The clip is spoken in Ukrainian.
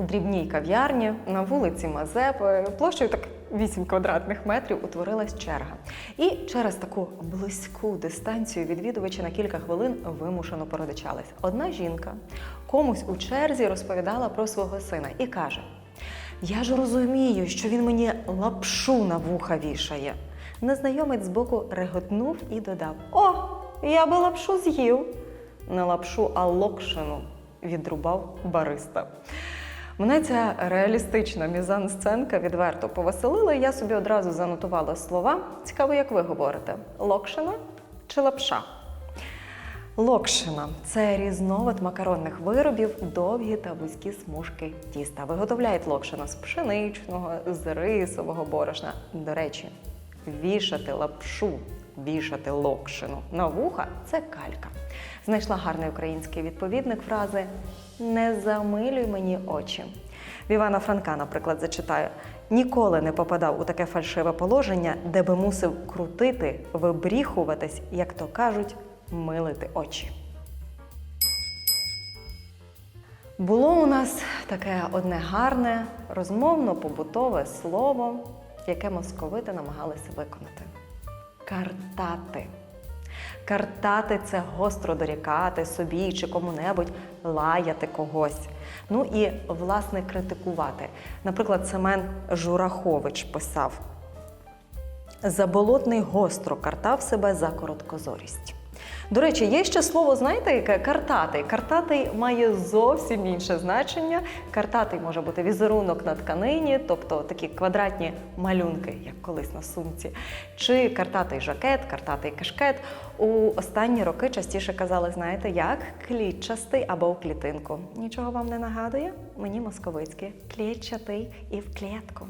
дрібній кав'ярні на вулиці Мазепи, площею так 8 квадратних метрів утворилась черга. І через таку близьку дистанцію відвідувачі на кілька хвилин вимушено породичались. Одна жінка комусь у черзі розповідала про свого сина і каже: Я ж розумію, що він мені лапшу на вуха вішає. Незнайомець збоку реготнув і додав: О, я би лапшу з'їв. Не лапшу, а локшину відрубав бариста. Мене ця реалістична мізансценка відверто повеселила, і я собі одразу занотувала слова. Цікаво, як ви говорите: локшина чи лапша? Локшина це різновид макаронних виробів, довгі та вузькі смужки тіста. Виготовляють локшину з пшеничного, з рисового борошна. До речі, вішати лапшу, вішати локшину на вуха це калька. Знайшла гарний український відповідник фрази Не замилюй мені очі. В Івана Франка, наприклад, зачитаю: ніколи не попадав у таке фальшиве положення, де би мусив крутити, вибріхуватись, як то кажуть, милити очі. Було у нас таке одне гарне, розмовно-побутове слово, яке московити намагалися виконати. Картати. Картати це гостро дорікати собі чи кому-небудь, лаяти когось. Ну і, власне, критикувати. Наприклад, Семен Журахович писав: Заболотний гостро картав себе за короткозорість. До речі, є ще слово, знаєте, яке картатий. Картатий має зовсім інше значення. Картатий може бути візерунок на тканині, тобто такі квадратні малюнки, як колись на сумці, чи картатий жакет, картатий кашкет. У останні роки частіше казали, знаєте, як клітчастий або в клітинку. Нічого вам не нагадує? Мені московицьке клітчатий і в клітку.